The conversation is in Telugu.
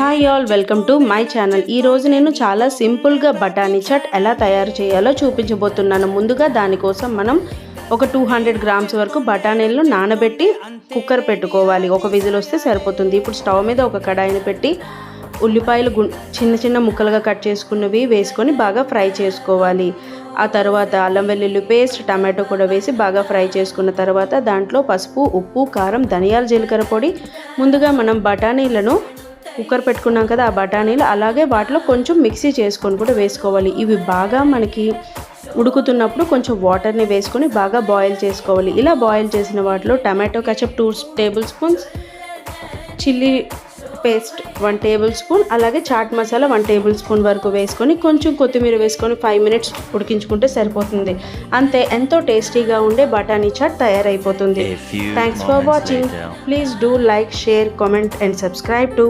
Hi all welcome to my channel ఈ రోజు నేను చాలా సింపుల్గా బఠానీ చట్ ఎలా తయారు చేయాలో చూపించబోతున్నాను. ముందుగా దానికోసం మనం ఒక టూ హండ్రెడ్ గ్రామ్స్ వరకు బఠానీలను నానబెట్టి కుక్కర్ పెట్టుకోవాలి. ఒక విజిల్ వస్తే సరిపోతుంది. ఇప్పుడు స్టవ్ మీద ఒక కడాయిని పెట్టి ఉల్లిపాయలు గు చిన్న చిన్న ముక్కలుగా కట్ చేసుకున్నవి వేసుకొని బాగా ఫ్రై చేసుకోవాలి. ఆ తర్వాత అల్లం వెల్లుల్లి పేస్ట్ టమాటో కూడా వేసి బాగా ఫ్రై చేసుకున్న తర్వాత దాంట్లో పసుపు ఉప్పు కారం ధనియాల జీలకర్ర పొడి. ముందుగా మనం బఠానీలను కుక్కర్ పెట్టుకున్నాం కదా ఆ బఠానీలు. అలాగే వాటిలో కొంచెం మిక్సీ చేసుకొని కూడా వేసుకోవాలి. ఇవి బాగా మనకి ఉడుకుతున్నప్పుడు కొంచెం వాటర్ని వేసుకొని బాగా బాయిల్ చేసుకోవాలి. ఇలా బాయిల్ చేసిన వాటిలో tomato ketchup two tablespoons chilli paste one tablespoon అలాగే chaat masala one table spoon వరకు వేసుకొని కొంచెం కొత్తిమీర వేసుకొని ఫైవ్ మినిట్స్ ఉడికించుకుంటే సరిపోతుంది. అంతే ఎంతో టేస్టీగా ఉండే బఠానీ చాట్ తయారైపోతుంది. Thanks for watching. Please do like share comment and subscribe to